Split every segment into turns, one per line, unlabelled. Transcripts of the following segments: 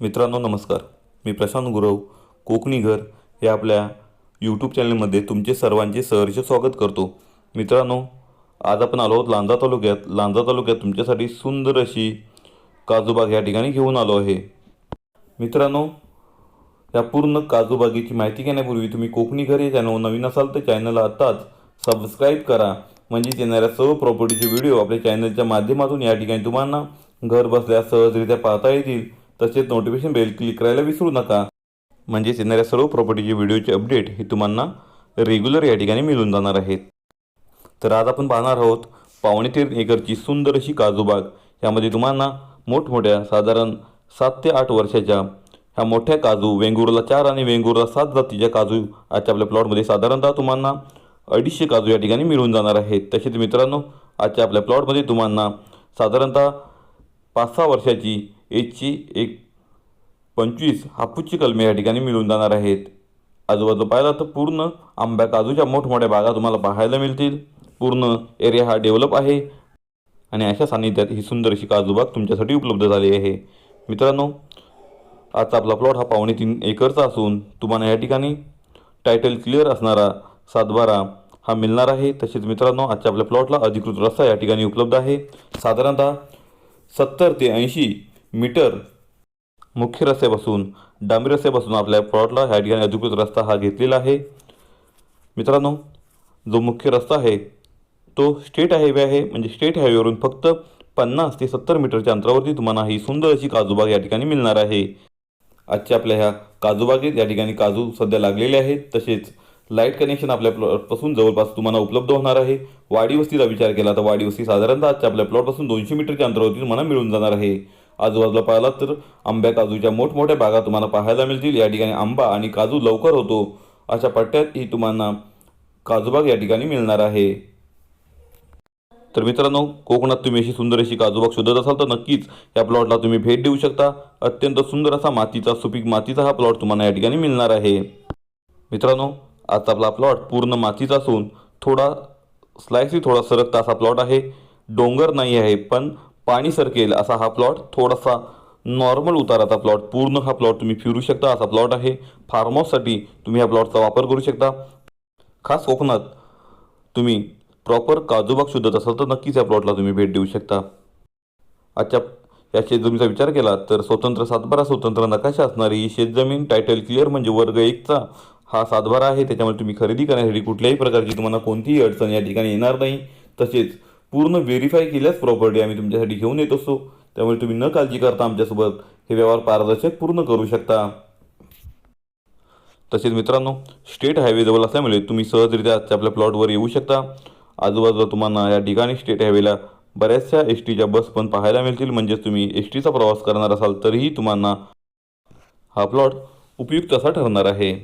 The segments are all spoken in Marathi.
मित्रांनो नमस्कार. मी प्रशांत गुरव कोकणी घर या आपल्या यूट्यूब चॅनलमध्ये तुमचे सर्वांचे सहर्ष स्वागत करतो. मित्रांनो आज आपण आलो आहोत लांजा तालुक्यात. लांजा तालुक्यात तुमच्यासाठी सुंदर अशी काजूबाग या ठिकाणी घेऊन आलो आहे. मित्रांनो या पूर्ण काजूबागेची माहिती घेण्यापूर्वी तुम्ही कोकणी घर हे चॅनल नवीन असाल तर चॅनलला आत्ताच सबस्क्राईब करा. म्हणजे येणाऱ्या सर्व प्रॉपर्टीचे व्हिडिओ आपल्या चॅनलच्या माध्यमातून या ठिकाणी तुम्हाला घर बसल्या सहजरित्या पाहता येतील. तसेच नोटिफिकेशन बेल क्लिक करायला विसरू नका. म्हणजेच येणाऱ्या सर्व प्रॉपर्टीचे व्हिडिओचे अपडेट हे तुम्हाला रेग्युलर या ठिकाणी मिळून जाणार आहेत. तर आज आपण पाहणार आहोत पावणे तीन एकरची सुंदर अशी काजूबाग यामध्ये तुम्हाला मोठमोठ्या साधारण सात ते आठ वर्षाच्या ह्या मोठ्या काजू वेंगुर्ला चार आणि वेंगुर्ला सात जातीच्या काजू आजच्या आपल्या प्लॉटमध्ये साधारणतः तुम्हाला अडीचशे काजू या ठिकाणी मिळून जाणार आहेत. तसेच मित्रांनो आजच्या आपल्या प्लॉटमध्ये तुम्हाला साधारणतः पाच सहा वर्षाची एची एक पंचवीस हापूसची कलमे या ठिकाणी मिळून जाणार आहेत. आजूबाजू पाहिला तर पूर्ण आंब्या काजूच्या मोठमोठ्या बागा तुम्हाला पाहायला मिळतील. पूर्ण एरिया हा डेव्हलप आहे. आणि अशा सान्निध्यात ही सुंदर अशी काजूबाग तुमच्यासाठी उपलब्ध झाली आहे. मित्रांनो आजचा आपला प्लॉट हा पावणे तीन एकरचा असून तुम्हाला या ठिकाणी टायटल क्लिअर असणारा सातबारा हा मिळणार आहे. तसेच मित्रांनो आजच्या आपल्या प्लॉटला अधिकृत रस्ता या ठिकाणी उपलब्ध आहे. साधारणतः सत्तर ते ऐंशी मीटर. मुख्य रस्त्यापासून डांबी रस्त्यापासून आपल्या प्लॉटला ह्या ठिकाणी अधिकृत रस्ता हा घेतलेला आहे. मित्रांनो जो मुख्य रस्ता आहे तो स्टेट हायवे आहे. म्हणजे स्टेट हायवेवरून फक्त पन्नास ते सत्तर मीटरच्या अंतरावरती तुम्हाला ही सुंदर अशी काजूबाग या ठिकाणी मिळणार आहे. आजच्या आपल्या ह्या काजूबागेत या ठिकाणी काजू सध्या लागलेले आहेत. तसेच लाइट कनेक्शन आपल्या प्लॉटपासून जवळपास तुम्हाला उपलब्ध होणार आहे. वाडी वस्तीचा विचार केला तर वाडी वस्ती साधारणतः आजच्या आपल्या प्लॉटपासून दोनशे मीटरच्या अंतरावरती तुम्हाला मिळून जाणार आहे. आजूबाजूला पाहिला तर आंब्या काजूच्या मोठमोठ्या बागा तुम्हाला पाहायला मिळतील. या ठिकाणी आंबा आणि काजू लवकर होतो. अशा पट्ट्यातही तुम्हाला काजूबाग या ठिकाणी मिळणार आहे. तर मित्रांनो कोकणात तुम्ही अशी सुंदर अशी काजूबाग शोधत असाल तर नक्कीच या प्लॉटला तुम्ही भेट देऊ शकता. अत्यंत सुंदर असा मातीचा सुपीक मातीचा हा प्लॉट तुम्हाला या ठिकाणी मिळणार आहे. मित्रांनो आज आपला प्लॉट पूर्ण मातीचा असून थोडा स्लायसी थोडा सरकता असा प्लॉट आहे. डोंगर नाही आहे पण पाणी सरकेल असा हा प्लॉट थोडासा नॉर्मल उताराचा प्लॉट पूर्ण हा प्लॉट तुम्ही फिरू शकता. असा प्लॉट आहे. फार्महाऊससाठी तुम्ही ह्या प्लॉटचा वापर करू शकता. खास कोकणात तुम्ही प्रॉपर काजूबाग शोधत असाल तर नक्कीच या प्लॉटला तुम्ही भेट देऊ शकता. आजच्या या शेतजमीचा विचार केला तर स्वतंत्र सातबारा स्वतंत्र नकाशा असणारी ही शेतजमीन टायटल क्लिअर म्हणजे वर्ग एकचा हा सातबारा आहे. त्याच्यामुळे तुम्ही खरेदी करण्यासाठी कुठल्याही प्रकारची तुम्हाला कोणतीही अडचण या ठिकाणी येणार नाही. तसेच पूर्ण व्हेरीफाय केल्याच प्रॉपर्टी आम्ही तुमच्यासाठी घेऊन येत असतो. त्यामुळे तुम्ही न काळजी करता आमच्यासोबत हे व्यवहार पारदर्शक पूर्ण करू शकता. तसेच मित्रांनो स्टेट हायवे जवळ असल्यामुळे तुम्ही सहजरित्या आजच्या आपल्या प्लॉटवर येऊ शकता. आजूबाजूला तुम्हाला या ठिकाणी स्टेट हायवेला बऱ्याचशा एस टीच्या बस पण पाहायला मिळतील. म्हणजेच तुम्ही एस टीचा प्रवास करणार असाल तरीही तुम्हाला हा प्लॉट उपयुक्त असा ठरणार आहे.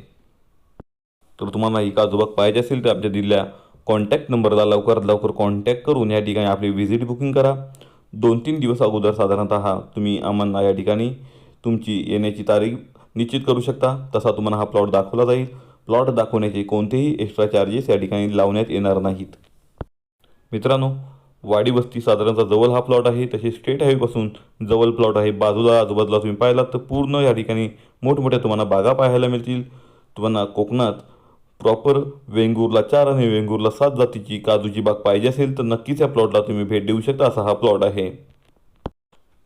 तर तुम्हाला ही काजूबाग पाहिजे असेल तर आमच्या दिल्या कॉन्टॅक्ट नंबरला लवकरात लवकर कॉन्टॅक्ट करून या ठिकाणी आपली व्हिजिट बुकिंग करा. दोन तीन दिवस अगोदर साधारणतः तुम्ही आम्हाला या ठिकाणी तुमची येण्याची तारीख निश्चित करू शकता. तसा तुम्हाला हा प्लॉट दाखवला जाईल. प्लॉट दाखवण्याचे कोणतेही एक्स्ट्रा चार्जेस या ठिकाणी लावण्यात येणार नाहीत. मित्रांनो वाडी वस्ती साधारणतः जवळ हा प्लॉट आहे. तसेच स्टेट हायवेपासून जवळ प्लॉट आहे. बाजूला आजूबाजूला तुम्ही पाहिलात तर पूर्ण या ठिकाणी मोठमोठ्या तुम्हाला बागा पाहायला मिळतील. तुम्हाला कोकणात प्रॉपर वेंगूरला चार आणि वेंगूरला सात जातीची काजूची बाग पाहिजे असेल तर नक्कीच या प्लॉटला तुम्ही भेट देऊ शकता असा हा प्लॉट आहे.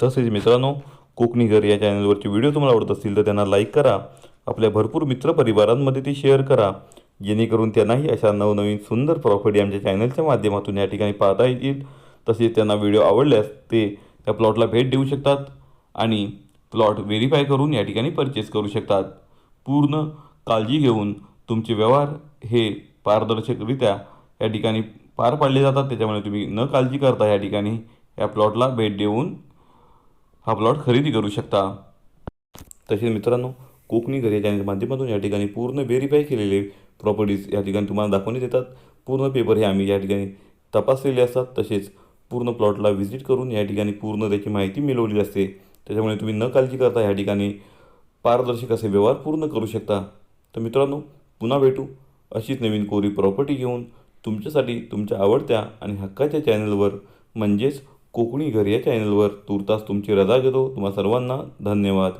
तसेच मित्रांनो कोकणी घर या चॅनलवरचे व्हिडिओ तुम्हाला आवडत असतील तर त्यांना लाईक करा आपल्या भरपूर मित्रपरिवारांमध्ये ते शेअर करा जेणेकरून त्यांनाही अशा नवनवीन सुंदर प्रॉपर्टी आमच्या चॅनलच्या माध्यमातून या ठिकाणी पाहता येतील. तसेच त्यांना व्हिडिओ आवडल्यास ते त्या प्लॉटला भेट देऊ शकतात आणि प्लॉट व्हेरीफाय करून या ठिकाणी परचेस करू शकतात. पूर्ण काळजी घेऊन तुमचे व्यवहार हे पारदर्शकरित्या या ठिकाणी पार पाडले जातात. त्याच्यामुळे तुम्ही न काळजी करता या ठिकाणी या प्लॉटला भेट देऊन हा प्लॉट खरेदी करू शकता. तसेच मित्रांनो कोकणी घर याच्या माध्यमातून या ठिकाणी पूर्ण व्हेरीफाय केलेले प्रॉपर्टीज या ठिकाणी तुम्हाला दाखवण्यात येतात. पूर्ण पेपर हे आम्ही या ठिकाणी तपासलेले असतात. तसेच पूर्ण प्लॉटला व्हिजिट करून या ठिकाणी पूर्ण त्याची माहिती मिळवलेली असते. त्याच्यामुळे तुम्ही न काळजी करता या ठिकाणी पारदर्शक असे व्यवहार पूर्ण करू शकता. तर मित्रांनो पुन्हा भेटू. अशीच नवीन कोरी प्रॉपर्टी घेऊन तुमच्यासाठी तुमच्या आवडत्या आणि हक्काच्या चॅनलवर म्हणजेच कोकणी घर या चॅनलवर तुर्तास तुमची रजा घेतो. तुम्हा सर्वांना धन्यवाद.